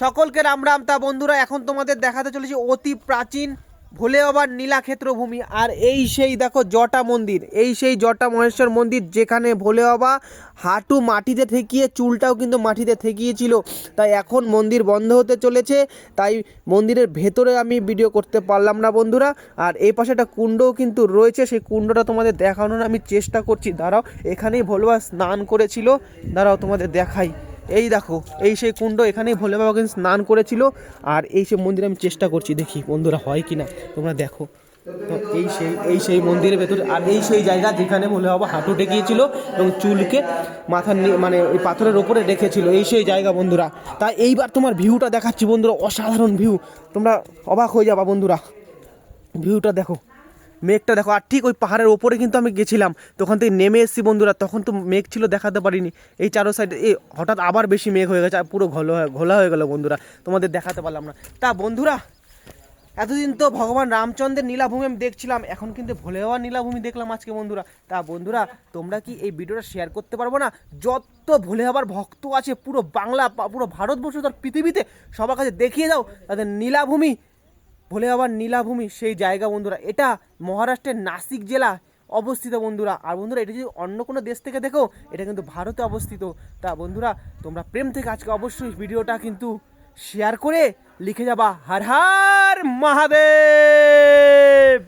সকলকে রাম রাম। তা বন্ধুরা, এখন তোমাদের দেখাতে চলেছি অতি প্রাচীন ভোলে বাবার নীলাক্ষেত্র ভূমি আর এই সেই দেখো জটা মন্দির, এই সেই জটা মহেশ্বর মন্দির যেখানে ভোলে বাবা হাঁটু মাটিতে থেকিয়ে চুলটাও কিন্তু মাটিতে ঠেকিয়েছিল। তাই এখন মন্দির বন্ধ হতে চলেছে। তাই মন্দিরের ভেতরে আমি ভিডিও করতে পারলাম না বন্ধুরা। আর এই পাশে একটা কুণ্ডও কিন্তু রয়েছে, সেই কুণ্ডটা তোমাদের দেখানোর আমি চেষ্টা করছি। দাঁড়াও, এখানেই ভোলে বাবা স্নান করেছিল। দাঁড়াও তোমাদের দেখাই। এই দেখো, এই সেই কুণ্ড এখানেই ভোলে বাবা কিন্তু স্নান করেছিল, আর এই সেই মন্দিরে আমি চেষ্টা করছি দেখি বন্ধুরা হয় কি না তোমরা দেখো। তো এই সেই এই সেই মন্দিরের ভেতরে, আর এই সেই জায়গা যেখানে ভোলে বাবা হাঁটু টেকিয়েছিল এবং চুলকে মাথার মানে ওই পাথরের ওপরে রেখেছিল, এই সেই জায়গা বন্ধুরা। তাই এইবার তোমার ভিউটা দেখাচ্ছি বন্ধুরা, অসাধারণ ভিউ। তোমরা অবাক হয়ে যাবা বন্ধুরা। ভিউটা দেখো। মেঘটা দেখো, আর ঠিক ওই পাহাড়ের ওপরে কিন্তু আমি গেছিলাম। তখন থেকে নেমে এসেছি বন্ধুরা, তখন তো মেঘ ছিল, দেখাতে পারিনি। এই চারো সাইডে এই হঠাৎ আবার বেশি মেঘ হয়ে গেছে, আর পুরো ঘোলা ঘোলা হয়ে গেল বন্ধুরা, তোমাদের দেখাতে পারলাম না। তা বন্ধুরা, এতদিন তো ভগবান রামচন্দ্রের নীলাভূমি আমি দেখছিলাম, এখন কিন্তু ভোলে হওয়ার নীলাভূমি দেখলাম আজকে বন্ধুরা। তা বন্ধুরা, তোমরা কি এই ভিডিওটা শেয়ার করতে পারব না? যত ভোলে বাবার ভক্ত আছে, পুরো বাংলা, পুরো ভারতবর্ষ, তার পৃথিবীতে সবার কাছে দেখিয়ে দাও, তাদের নীলাভূমি ভোলে বাবার নীলাভূমি, সেই জায়গা বন্ধুরা। এটা মহারাষ্ট্রের নাসিক জেলা অবস্থিত বন্ধুরা। আর বন্ধুরা, এটা যদি অন্য কোনো দেশ থেকে দেখো, এটা কিন্তু ভারতে অবস্থিত। তা বন্ধুরা, তোমরা প্রেম থেকে আজকে অবশ্যই ভিডিওটা কিন্তু শেয়ার করে লিখে যাবা। হার হার মহাদেব!